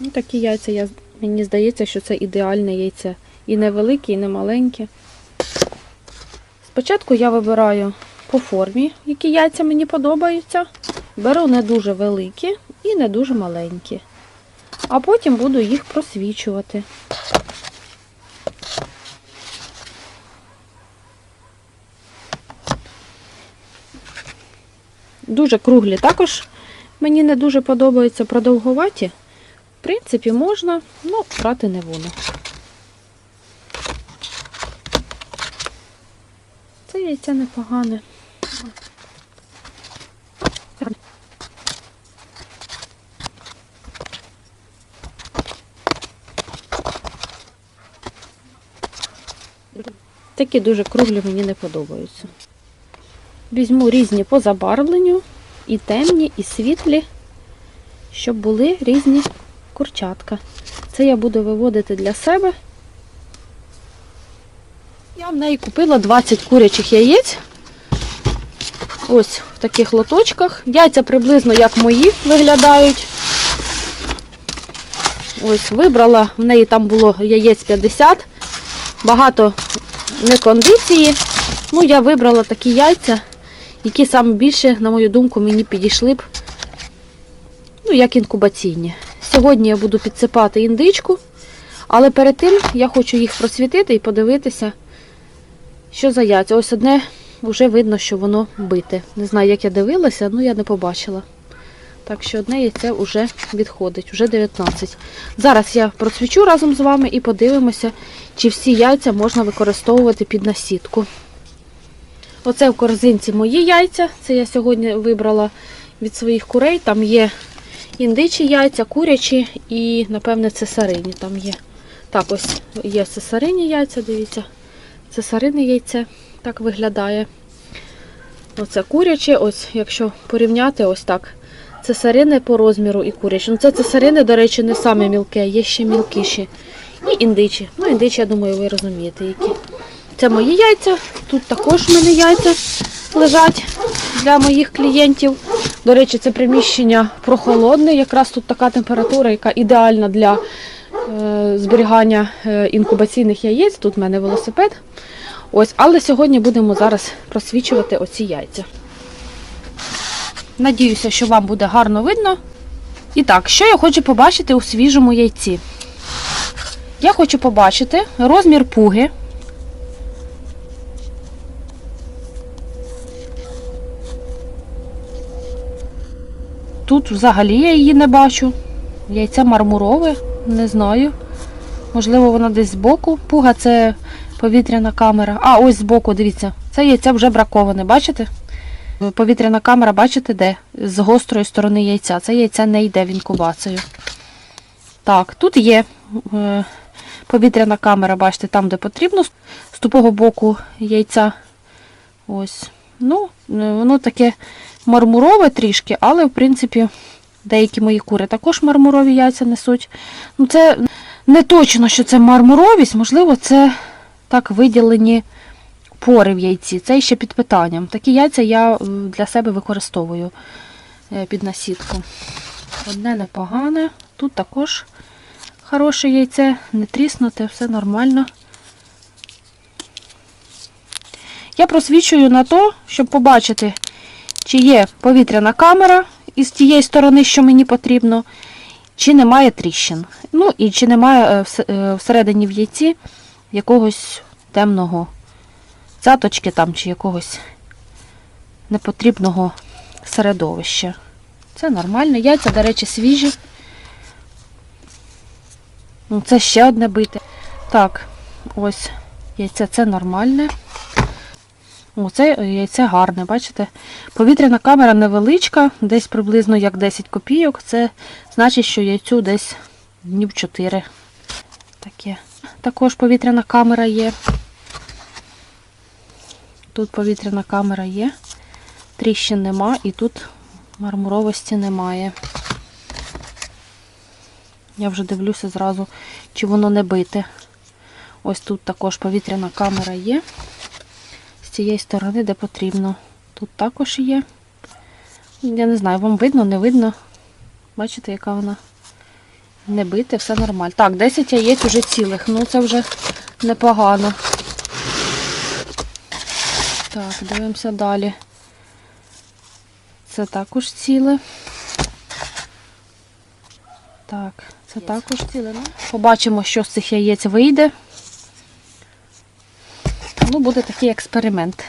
Ну, такі яйця, я, мені здається, що це ідеальне яйце. І не велике, і не маленьке. Спочатку я вибираю по формі, які яйця мені подобаються. Беру не дуже великі і не дуже маленькі. А потім буду їх просвічувати. Дуже круглі також мені не дуже подобаються продовгуваті. Принципі, можна, але брати не буду. Це яйце непогане. Такі дуже круглі мені не подобаються. Візьму різні по забарвленню, і темні, і світлі, щоб були різні курчатка. Це я буду виводити для себе. Я в неї купила 20 курячих яєць. Ось в таких лоточках. Яйця приблизно як мої виглядають. Ось вибрала, в неї там було яєць 50, багато не кондиції. Ну, я вибрала такі яйця, які саме більше, на мою думку, мені підійшли б, ну, як інкубаційні. Сьогодні я буду підсипати індичку, але перед тим я хочу їх просвітити і подивитися, що за яйця. Ось одне вже видно, що воно бите. Не знаю, як я дивилася, але я не побачила. Так що одне яйце вже відходить, вже 19. Зараз я просвічу разом з вами і подивимося, чи всі яйця можна використовувати під насітку. Оце в корзинці мої яйця. Це я сьогодні вибрала від своїх курей. Там є індичі яйця, курячі і, напевне, цесарині там є. Так, ось є цесарині яйця, дивіться. Цесарине яйце так виглядає. Оце куряче, ось, якщо порівняти, ось так. Цесарине по розміру і куряче. Ну, це цесарине, до речі, не саме мілке, є ще мілкіші. І індичі. Ну, індичі, я думаю, ви розумієте, які. Це мої яйця. Тут також в мене яйця лежать для моїх клієнтів. До речі, це приміщення прохолодне. Якраз тут така температура, яка ідеальна для е, зберігання е, інкубаційних яєць. Тут в мене велосипед. Ось, але сьогодні будемо зараз просвічувати оці яйця. Надіюся, що вам буде гарно видно. І так, що я хочу побачити у свіжому яйці? Я хочу побачити розмір пуги. Тут взагалі я її не бачу. Яйце мармурове, не знаю. Можливо, воно десь збоку. Пуга це повітряна камера. А, ось збоку, дивіться. Це яйце вже браковане, бачите? Повітряна камера, бачите, де? З гострої сторони яйця. Це яйце не йде в інкубацію. Так, тут є е, повітряна камера, бачите, там, де потрібно, з тупого боку яйця. Ось. Ну, е, воно таке мармурове трішки, але, в принципі, деякі мої кури також мармурові яйця несуть. Ну, це не точно, що це мармуровість, можливо, це так виділені пори в яйці. Це ще під питанням. Такі яйця я е, для себе використовую е, під насітку. Одне непогане. Тут також хороше яйце, не тріснуте, все нормально. Я просвічую на то, щоб побачити, чи є повітряна камера із тієї сторони, що мені потрібно, чи немає тріщин. Ну і чи немає е, е, всередині в яйці якогось темного цяточки там чи якогось непотрібного середовища. Це нормально. Яйця, до речі, свіжі. Ну, Це ще одне бите. Так, ось яйце це нормальне. О, це яйце гарне, бачите? Повітряна камера невеличка, десь приблизно як 10 копійок. Це значить, що яйцю десь днів 4. Таке. Також повітряна камера є. Тут повітряна камера є. Тріщин нема і тут мармуровості немає. Я вже дивлюся зразу, чи воно не бите. Ось тут також повітряна камера є. Цієї сторони, де потрібно. Тут також є. Я не знаю, вам видно, не видно. Бачите, яка вона не бити, все нормально. Так, 10 яєць уже цілих, ну це вже непогано. Так, дивимося далі. Це також ціле. Так, це також ціле. Ну, побачимо, що з цих яєць вийде. Ну, буде такий експеримент.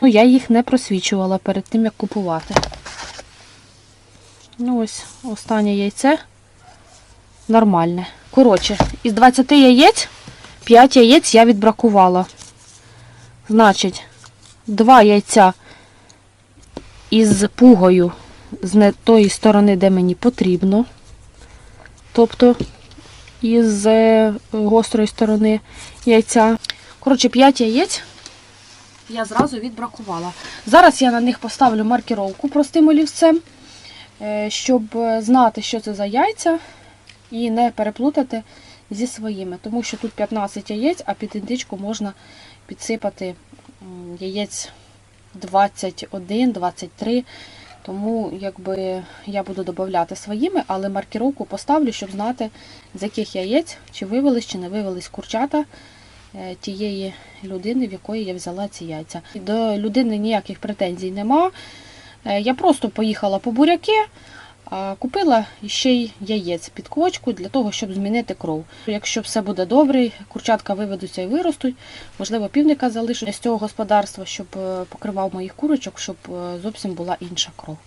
Ну, я їх не просвічувала перед тим, як купувати. Ну, ось останнє яйце. Нормальне. Коротше, із 20 яєць 5 яєць я відбракувала. Значить, 2 яйця із пугою з тої сторони, де мені потрібно. Тобто із е, гострої сторони яйця. Коротше, 5 яєць я зразу відбракувала. Зараз я на них поставлю маркіровку простим олівцем, е, щоб знати, що це за яйця, і не переплутати зі своїми. Тому що тут 15 яєць, а під індичку можна підсипати яєць 21-23. Тому якби я буду додати своїми, але маркіровку поставлю, щоб знати, з яких яєць, чи вивелись, чи не вивелись курчата тієї людини, в якої я взяла ці яйця. До людини ніяких претензій нема. Е, Я просто поїхала по буряки, купила ще й яєць під квочку для того, щоб змінити кров. Якщо все буде добре, курчатка виведуться і виростуть, можливо, півника залишу з цього господарства, щоб е, покривав моїх курочок, щоб е, зовсім була інша кров.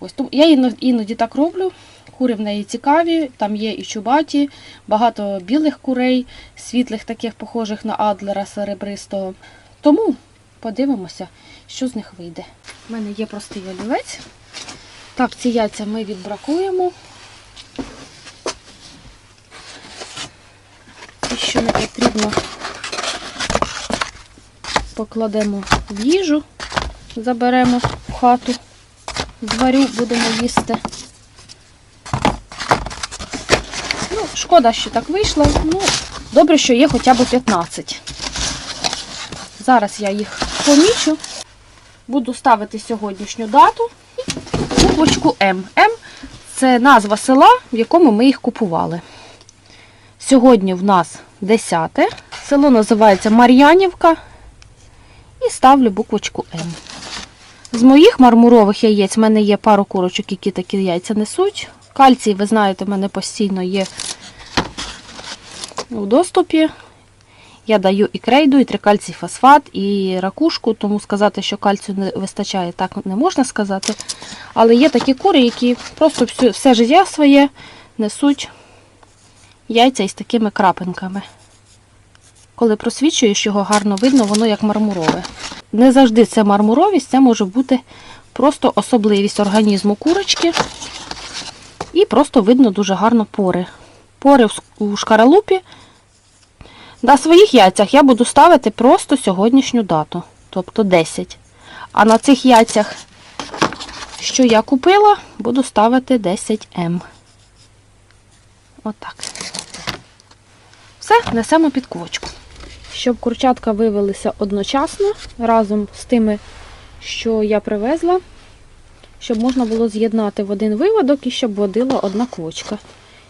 Ось я іноді так роблю. Кури в неї цікаві, там є і чубаті, багато білих курей, світлих, таких похожих на адлера серебристого. Тому подивимося, що з них вийде. У мене є простий олівець. Так, ці яйця ми відбракуємо. І що не потрібно, покладемо в їжу, заберемо в хату, зварю, будемо їсти. Ну, шкода, що так вийшло. Ну, добре, що є хоча б 15. Зараз я їх помічу. Буду ставити сьогоднішню дату буквочку М. М це назва села, в якому ми їх купували. Сьогодні в нас 10. Село називається Мар'янівка. І ставлю буквочку М. З моїх мармурових яєць в мене є пару курочок, які такі яйця несуть. Кальцій, ви знаєте, в мене постійно є у доступі. Я даю і крейду, і трикальцій фосфат, і ракушку, тому сказати, що кальцію не вистачає, так не можна сказати. Але є такі кури, які просто все життя своє несуть яйця із такими крапинками. Коли просвічуєш його, гарно видно, воно як мармурове. Не завжди це мармуровість, це може бути просто особливість організму курочки. І просто видно дуже гарно пори. Пори у шкаралупі. На своїх яйцях я буду ставити просто сьогоднішню дату, тобто 10. А на цих яйцях, що я купила, буду ставити 10М. Отак. Все, несемо під квочку. Щоб курчатка вивелися одночасно разом з тими, що я привезла, щоб можна було з'єднати в один виводок і щоб водила одна квочка.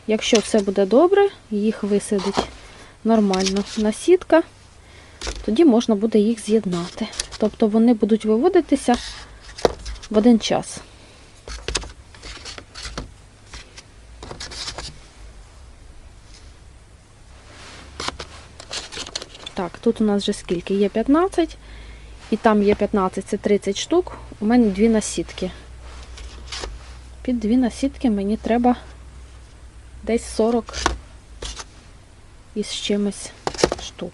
Якщо все буде добре, їх висадить нормально на сітка, тоді можна буде їх з'єднати. Тобто вони будуть виводитися в один час. Так, тут у нас вже скільки? Є 15, і там є 15, це 30 штук. У мене дві насітки. Під дві насітки мені треба десь 40 із чимось штук.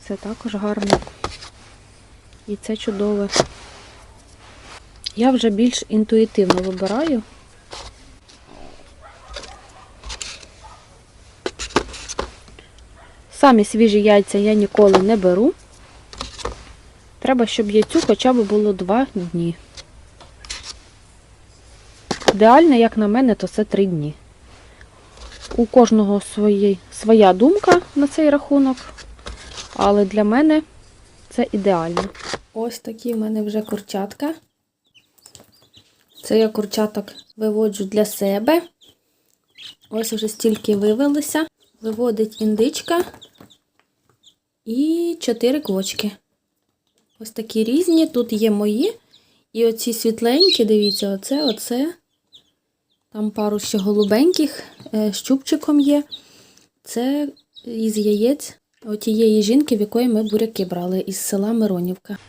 Це також гарно. І це чудове. Я вже більш інтуїтивно вибираю. Самі свіжі яйця я ніколи не беру. Треба, щоб яйцю хоча б було 2 дні. Ідеально, як на мене, то це 3 дні. У кожного свої, своя думка на цей рахунок, але для мене це ідеально. Ось такі в мене вже курчатка. Це я курчаток виводжу для себе. Ось вже стільки вивелися. Виводить індичка і чотири квочки. Ось такі різні. Тут є мої. І оці світленькі, дивіться, оце, оце. Там пару ще голубеньких, е, з чубчиком є. Це із яєць отієї жінки, в якої ми буряки брали із села Миронівка.